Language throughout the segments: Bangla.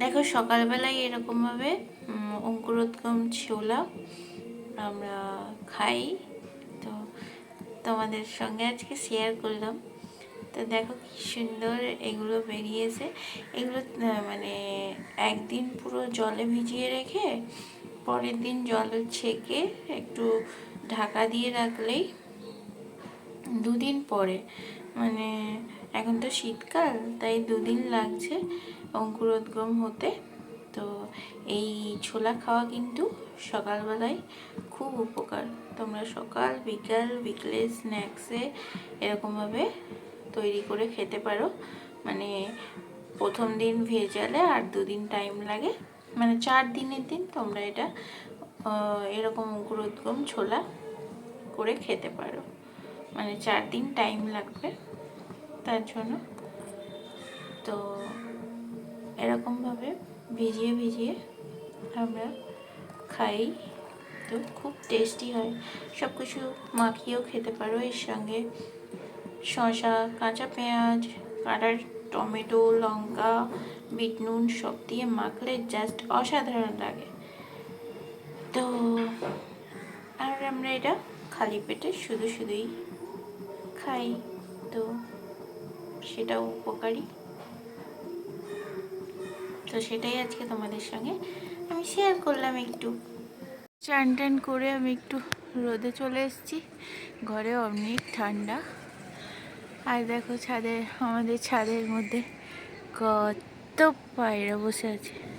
দেখো, সকালবেলায় এরকমভাবে অঙ্কুরোদ্গম ছোলা আমরা খাই। তো তোমাদের সঙ্গে আজকে শেয়ার করলাম। তো দেখো কি সুন্দর এগুলো বেরিয়েছে। এগুলো মানে একদিন পুরো জলে ভিজিয়ে রেখে, পরের দিন জল ছেঁকে একটু ঢাকা দিয়ে রাখলেই দুদিন পরে। মানে এখন তো শীতকাল, তাই দুদিন লাগছে। অঙ্কুরোদ্গম হতে, তো এই ছোলা খাওয়া কিন্তু সকালবেলায় খুব উপকার। তোমরা সকাল, বিকাল বিকেলে স্ন্যাক্সে এরকমভাবে তৈরি করে খেতে পারো। মানে প্রথম দিন ভেজালে আর দুদিন টাইম লাগে। মানে চার দিনের দিন তোমরা এটা এরকম অঙ্কুরোদ্গম ছোলা করে খেতে পারো। মানে চার দিন টাইম লাগবে তার জন্য। তো এরকমভাবে ভিজিয়ে ভিজিয়ে আমরা খাই। তো খুব টেস্টি হয়। সব কিছু মাখিয়েও খেতে পারো। এর সঙ্গে শসা, কাঁচা পেঁয়াজ, কাটার টমেটো, লঙ্কা, বিট নুন সব দিয়ে মাখলে জাস্ট অসাধারণ লাগে। তো আর আমরা এটা খালি পেটে শুধু শুধুই খাই। তো সেটাও উপকারী। তো সেটাই আজকে তোমাদের সঙ্গে আমি শেয়ার করলাম একটু। চান টান করে আমি একটু রোদে চলে এসেছি। ঘরে অনেক ঠান্ডা। আর দেখো ছাদের আমাদের ছাদের মধ্যে কত পায়রা বসে আছে।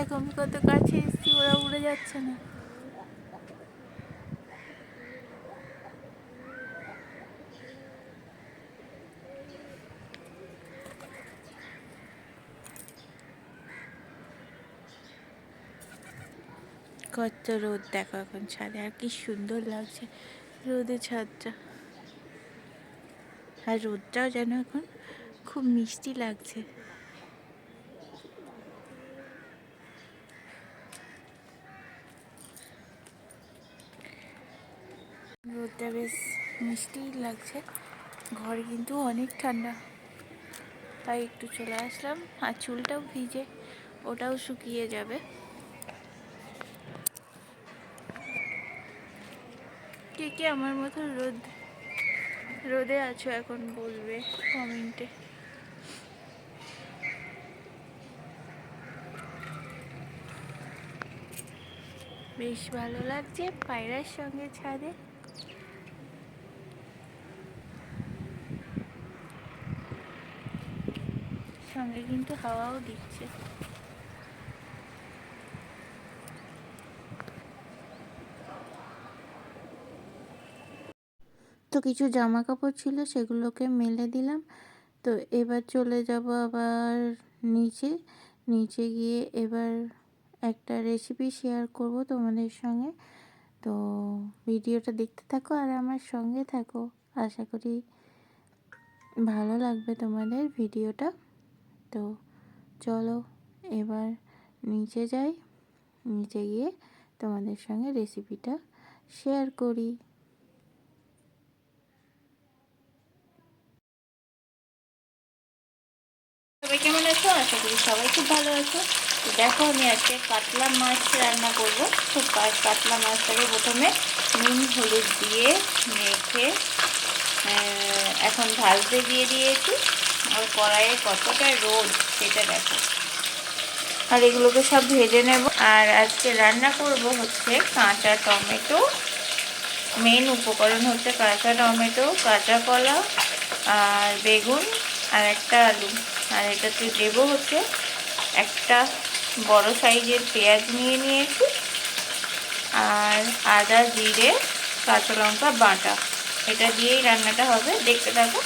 দেখো আমি কত কাছে এসেছি, ওরা উড়ে যাচ্ছে না। কত রোদ, দেখো এখন ছাদে, আর কি সুন্দর লাগছে রোদে ছাদটা। আর রোদটাও যেন এখন খুব মিষ্টি লাগছে। রোদটা বেশ মিষ্টিই লাগছে। ঘরে কিন্তু অনেক ঠান্ডা। তাই একটু চলে আসলাম। আর চুলটাও ভিজে, ওটাও শুকিয়ে যাবে। কে কে আমার মতো রোদ, রোদে আছো এখন বলবে কমেন্টে। বেশ ভালো লাগছে পায়রার সঙ্গে ছাদে। সঙ্গে কিন্তু হাওয়াও দিচ্ছে। তো কিছু জামা কাপড় ছিল, সেগুলোকে মেলে দিলাম। তো এবার চলে যাব আবার নিচে। নিচে গিয়ে এবার একটা রেসিপি শেয়ার করব তোমাদের সঙ্গে। তো ভিডিওটা দেখতে থাকো আর আমার সঙ্গে থাকো। আশা করি ভালো লাগবে তোমাদের ভিডিওটা। তো চলো এবার নিচে যাই। নিচে গিয়ে তোমাদের সঙ্গে রেসিপিটা শেয়ার করি। সবাই কেমন আছো? আশা করি সবাই খুব ভালো আছো। দেখো, আমি আজকে কাতলা মাছ রান্না করব। তো কাতলা মাছটাকে প্রথমে নুন, হলুদ দিয়ে মেখে এখন ভাজতে দিয়ে দিয়েছি। আর কড়াইয়ে কতটা রোদ, সেটা দেখো। আর এগুলোকে সব ভেজে নেব। আর আজকে রান্না করব হচ্ছে কাঁচা টমেটো। মেন উপকরণ হচ্ছে কাঁচা টমেটো, কাঁচা কলা আর বেগুন আর একটা আলু। আর এটাতে দেবো হচ্ছে একটা বড় সাইজের পেঁয়াজ নিয়ে নিয়েছি। আর আদা, জিরে, কাঁচা লঙ্কা, বাটা। এটা দিয়েই রান্নাটা হবে। দেখতে থাকো।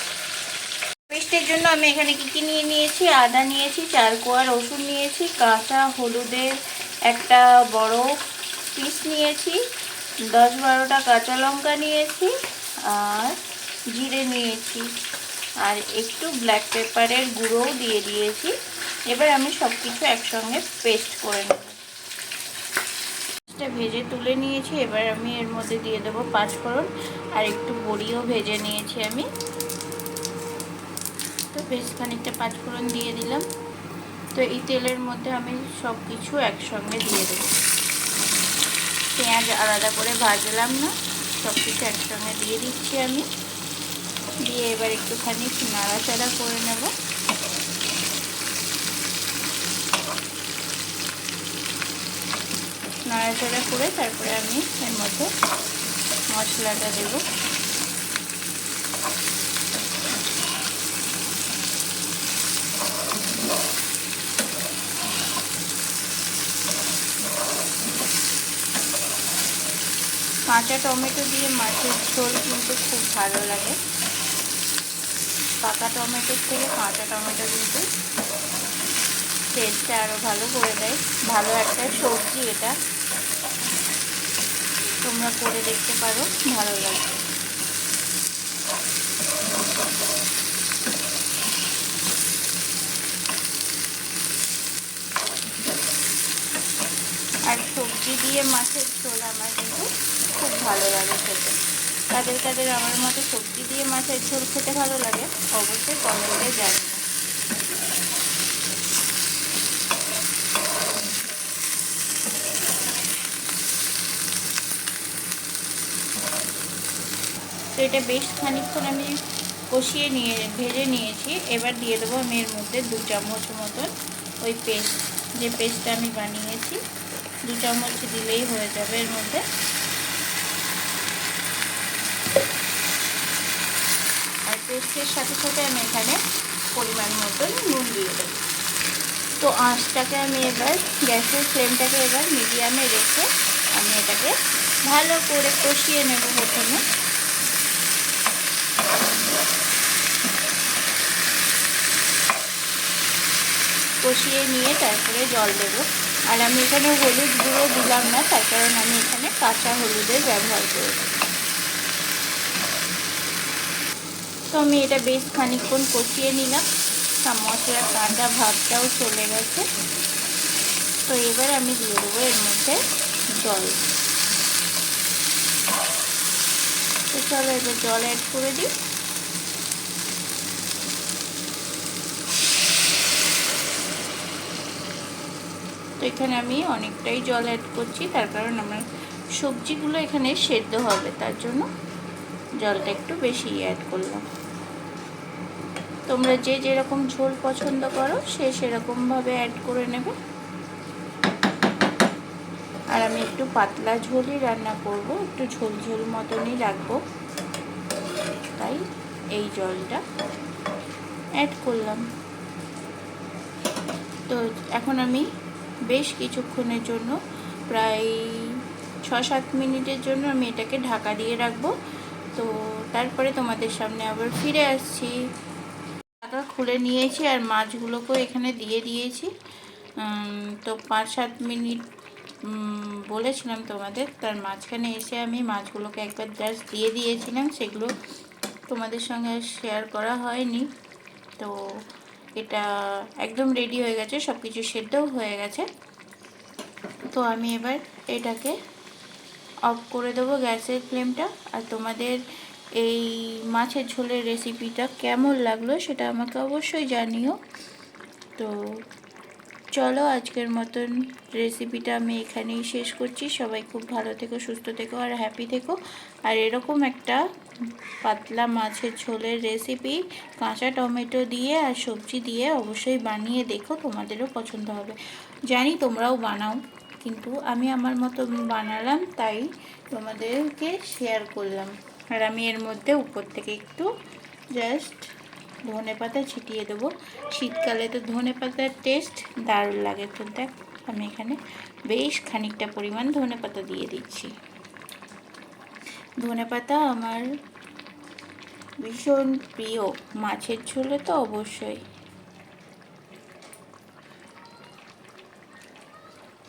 পেস্টের জন্য আমি এখানে কি কি নিয়ে নিয়েছি? আদা নিয়েছি চার কোয়া রসুন নিয়েছি, কাঁচা হলুদের একটা বড় পিস নিয়েছি, দশ বারোটা কাঁচা লঙ্কা নিয়েছি আর জিরে নিয়েছি। আর একটু ব্ল্যাক পেপারের গুঁড়োও দিয়ে দিয়েছি। এবার আমি সব কিছু একসঙ্গে পেস্ট করে নেব। পেস্টটা ভেজে তুলে নিয়েছি। এবার আমি এর মধ্যে দিয়ে দেবো পাঁচফোড়ন। আর একটু বড়িও ভেজে নিয়েছি আমি। তো বেশ খানিকটা পাঁচফোড়ন দিয়ে দিলাম। তো এই তেলের মধ্যে আমি সব কিছু একসঙ্গে দিয়ে দেবো। পেঁয়াজ আলাদা করে ভাজলাম না সব কিছু একসঙ্গে দিয়ে দিচ্ছি আমি। দিয়ে এবার একটুখানি নাড়াচাড়া করে নেব। নাড়াচাড়া করে তারপরে আমি এর মধ্যে মশলাটা দেবো। কাঁচা টমেটো দিয়ে মাছের ঝোল কিন্তু খুব ভালো লাগে। পাকা টমেটোর থেকে কাঁচা টমেটো কিন্তু টেস্টটা আরও ভালো করে দেয়। ভালো একটা সবজি এটা। তোমরা করে দেখতে পারো, ভালো লাগে। আর সবজি দিয়ে মাছের ঝোল আমার কিন্তু খুব ভালো লাগে খেতে। তাদের তাদের আমার মতো সবজি দিয়ে মাছের ঝোল খেতে ভালো লাগে, অবশ্যই কমেন্টে জানাব তো এটা বেশ খানিকক্ষণ আমি কষিয়ে নিয়ে, ভেজে নিয়েছি। এবার দিয়ে দেবো আমি এর মধ্যে দু চামচ মতন ওই পেস্ট, যে পেস্টটা আমি বানিয়েছি। দু চামচ দিলেই হয়ে যাবে এর মধ্যে। পেস্টের সাথে সাথে আমি এখানে পরিমাণ মতন নুন দিয়ে দেবো। তো আঁচটাকে আমি এবার গ্যাসের ফ্লেমটাকে এবার মিডিয়ামে রেখে আমি এটাকে ভালো করে কষিয়ে নেব প্রথমে। কষিয়ে নিয়ে তারপরে জল দেবো। আর আমি এখানে হলুদ গুঁড়ো দিলাম না, তার কারণ আমি এখানে কাঁচা হলুদের ব্যবহার করব তো আমি এটা বেশ খানিকক্ষণ কষিয়ে নিলাম। মশলার কাঁচা ভাবটাও চলে গেছে। তো এবার আমি দিয়ে দেবো এর মধ্যে জল। তো চলো এবার জল অ্যাড করে দিই। তো এখানে আমি অনেকটাই জল অ্যাড করছি। তার কারণ আমার সবজিগুলো এখানে সেদ্ধ হবে, তার জন্য জলটা একটু বেশি অ্যাড করলাম। তোমরা যে যেরকম ঝোল পছন্দ করো, সে সেরকমভাবে অ্যাড করে নেবে। আর আমি একটু পাতলা ঝোলই রান্না করব, একটু ঝোল ঝোল মতনই রাখব। তাই এই জলটা অ্যাড করলাম। তো এখন আমি বেশ কিছুক্ষণের জন্য, প্রায় ছ সাত মিনিটের জন্য আমি এটাকে ঢাকা দিয়ে রাখব। তো তারপরে তোমাদের সামনে আবার ফিরে আসছি। ঢাকা খুলে নিয়েছি আর মাছগুলোকেও এখানে দিয়ে দিয়েছি। তো পাঁচ সাত মিনিট বলেছিলাম তোমাদের, তার মাঝখানে এসে আমি মাছগুলোকে একবার জাস্ট দিয়ে দিয়েছিলাম, সেগুলো তোমাদের সঙ্গে শেয়ার করা হয়নি। তো এটা একদম রেডি হয়ে গেছে সব কিছু সেদ্ধও হয়ে গেছে। তো আমি এবার এটাকে অফ করে দেবো গ্যাসের ফ্লেমটা আর তোমাদের এই মাছের ঝোলের রেসিপিটা কেমন লাগল সেটা আমাকে অবশ্যই জানিও। তো চলো আজকের মতন রেসিপিটা আমি এখানেই শেষ করছি। সবাই খুব ভালো থেকো, সুস্থ থেকো আর হ্যাপি থেকো। আর এরকম একটা পাতলা মাছের ঝোলের রেসিপি কাঁচা টমেটো দিয়ে আর সবজি দিয়ে অবশ্যই বানিয়ে দেখো, তোমাদেরও পছন্দ হবে। জানি তোমরাও বানাও, কিন্তু আমি আমার মতো বানালাম, তাই তোমাদেরকে শেয়ার করলাম। আর আমি এর মধ্যে উপর থেকে একটু জাস্ট ধনে পাতা ছিটিয়ে দেবো। শীতকালে তো ধনে পাতার টেস্ট দারুণ লাগে। তো দেখ, আমি এখানে বেশ খানিকটা পরিমাণ ধনে পাতা দিয়ে দিচ্ছি। ধনে পাতা আমার ভীষণ প্রিয়। মাছের ঝোলে তো অবশ্যই।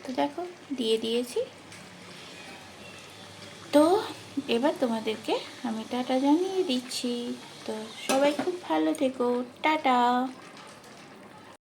তো দেখো, দিয়ে দিয়েছি। এবার তোমাদেরকে আমি টাটা জানিয়ে দিচ্ছি। তো সবাই খুব ভালো থেকো। টাটা।